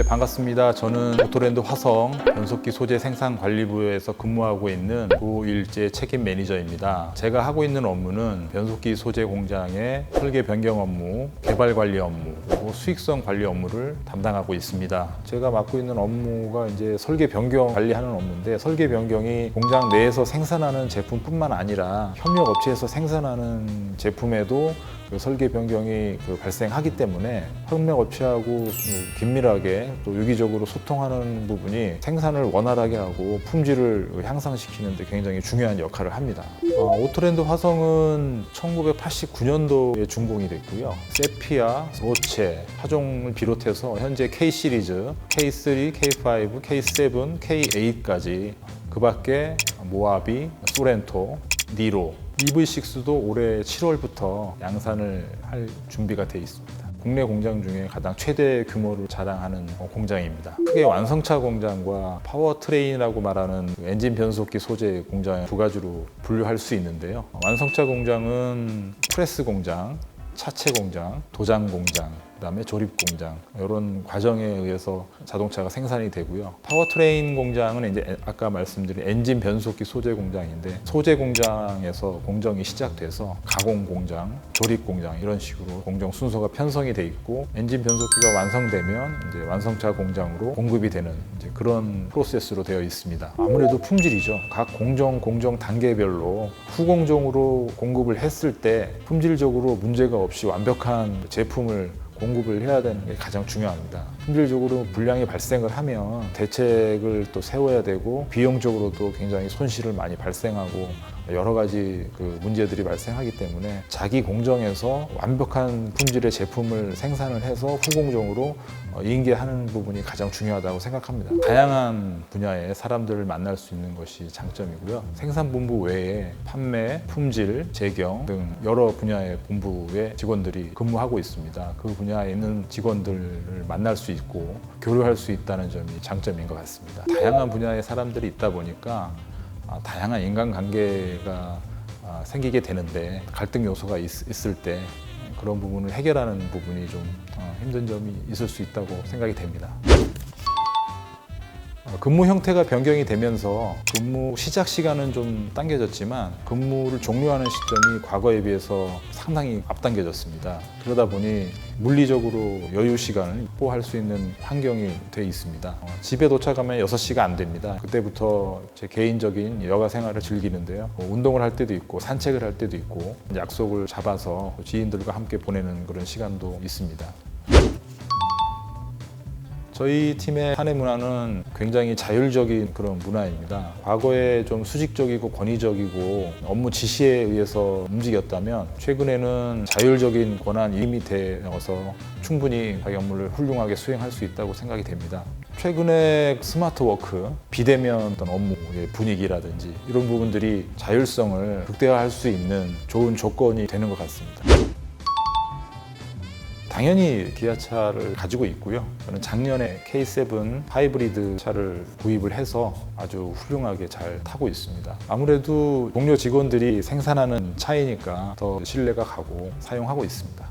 네, 반갑습니다. 저는 오토랜드 화성 변속기 소재 생산 관리부에서 근무하고 있는 고일제 책임 매니저입니다. 제가 하고 있는 업무는 변속기 소재 공장의 설계 변경 업무, 개발 관리 업무, 수익성 관리 업무를 담당하고 있습니다. 제가 맡고 있는 업무가 이제 설계 변경 관리하는 업무인데 설계 변경이 공장 내에서 생산하는 제품뿐만 아니라 협력 업체에서 생산하는 제품에도 그 설계 변경이 그 발생하기 때문에 협력 업체하고 그 긴밀하게 또 유기적으로 소통하는 부분이 생산을 원활하게 하고 품질을 향상시키는 데 굉장히 중요한 역할을 합니다. 어, 오토랜드 화성은 1989년도에 준공이 됐고요. 세피아, 로체, 화종을 비롯해서 현재 K 시리즈, K3, K5, K7, K8까지 그 밖에 모하비, 소렌토, 니로, EV6도 올해 7월부터 양산을 할 준비가 돼 있습니다. 국내 공장 중에 가장 최대 규모를 자랑하는 공장입니다. 크게 완성차 공장과 파워트레인이라고 말하는 엔진 변속기 소재 공장 두 가지로 분류할 수 있는데요. 완성차 공장은 프레스 공장, 차체 공장, 도장 공장, 그다음에 조립 공장 이런 과정에 의해서 자동차가 생산이 되고요. 파워트레인 공장은 이제 아까 말씀드린 엔진 변속기 소재 공장인데 소재 공장에서 공정이 시작돼서 가공 공장, 조립 공장 이런 식으로 공정 순서가 편성이 돼 있고 엔진 변속기가 완성되면 이제 완성차 공장으로 공급이 되는 이제 그런 프로세스로 되어 있습니다. 아무래도 품질이죠. 각 공정 공정 단계별로 후공정으로 공급을 했을 때 품질적으로 문제가 없이 완벽한 제품을 공급을 해야 되는 게 가장 중요합니다. 품질적으로 불량이 발생을 하면 대책을 또 세워야 되고 비용적으로도 굉장히 손실을 많이 발생하고 여러 가지 그 문제들이 발생하기 때문에 자기 공정에서 완벽한 품질의 제품을 생산을 해서 후공정으로 어, 인계하는 부분이 가장 중요하다고 생각합니다. 다양한 분야의 사람들을 만날 수 있는 것이 장점이고요. 생산본부 외에 판매, 품질, 재경 등 여러 분야의 본부의 직원들이 근무하고 있습니다. 그 분야에 있는 직원들을 만날 수 있고 교류할 수 있다는 점이 장점인 것 같습니다. 다양한 분야의 사람들이 있다 보니까 아, 다양한 인간관계가 아, 생기게 되는데 갈등 요소가 있, 을때 그런 부분을 해결하는 부분이 좀 어, 힘든 점이 있을 수 있다고 생각이 됩니다. 어, 근무 형태가 변경이 되면서 근무 시작 시간은 좀 당겨졌지만 근무를 종료하는 시점이 과거에 비해서 상당히 앞당겨졌습니다. 그러다 보니 물리적으로 여유 시간을 확보할 수 있는 환경이 돼 있습니다. 어, 집에 도착하면 6시가 안 됩니다. 그때부터 제 개인적인 여가 생활을 즐기는데요. 뭐 운동을 할 때도 있고 산책을 할 때도 있고 약속을 잡아서 지인들과 함께 보내는 그런 시간도 있습니다. 저희 팀의 사내 문화는 굉장히 자율적인 그런 문화입니다. 과거에 좀 수직적이고 권위적이고 업무 지시에 의해서 움직였다면 최근에는 자율적인 권한 힘이 되어서 충분히 자기 업무를 훌륭하게 수행할 수 있다고 생각이 됩니다. 최근에 스마트 워크, 비대면 어떤 업무의 분위기라든지 이런 부분들이 자율성을 극대화할 수 있는 좋은 조건이 되는 것 같습니다. 당연히 기아차를 가지고 있고요. 저는 작년에 K7 하이브리드 차를 구입을 해서 아주 훌륭하게 잘 타고 있습니다. 아무래도 동료 직원들이 생산하는 차이니까 더 신뢰가 가고 사용하고 있습니다.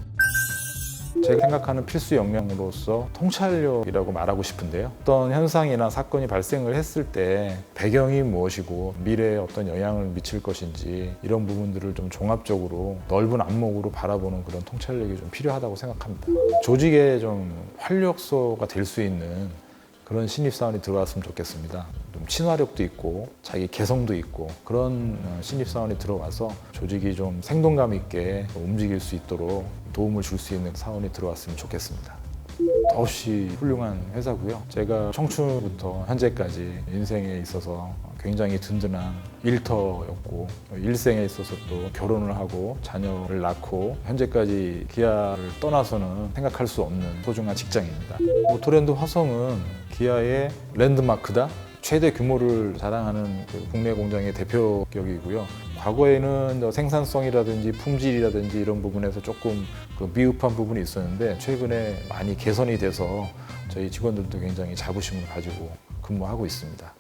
제가 생각하는 필수 역량으로서 통찰력이라고 말하고 싶은데요. 어떤 현상이나 사건이 발생을 했을 때 배경이 무엇이고 미래에 어떤 영향을 미칠 것인지 이런 부분들을 좀 종합적으로 넓은 안목으로 바라보는 그런 통찰력이 좀 필요하다고 생각합니다. 조직에 좀 활력소가 될 수 있는 그런 신입사원이 들어왔으면 좋겠습니다. 좀 친화력도 있고 자기 개성도 있고 그런 어, 신입사원이 들어와서 조직이 좀 생동감 있게 움직일 수 있도록 도움을 줄 수 있는 사원이 들어왔으면 좋겠습니다. 더없이 훌륭한 회사고요. 제가 청춘부터 현재까지 인생에 있어서 굉장히 든든한 일터였고 일생에 있어서 또 결혼을 하고 자녀를 낳고 현재까지 기아를 떠나서는 생각할 수 없는 소중한 직장입니다. 오토랜드 화성은 기아의 랜드마크다. 최대 규모를 자랑하는 그 국내 공장의 대표격이고요. 과거에는 저 생산성이라든지 품질이라든지 이런 부분에서 조금 그 미흡한 부분이 있었는데 최근에 많이 개선이 돼서 저희 직원들도 굉장히 자부심을 가지고 근무하고 있습니다.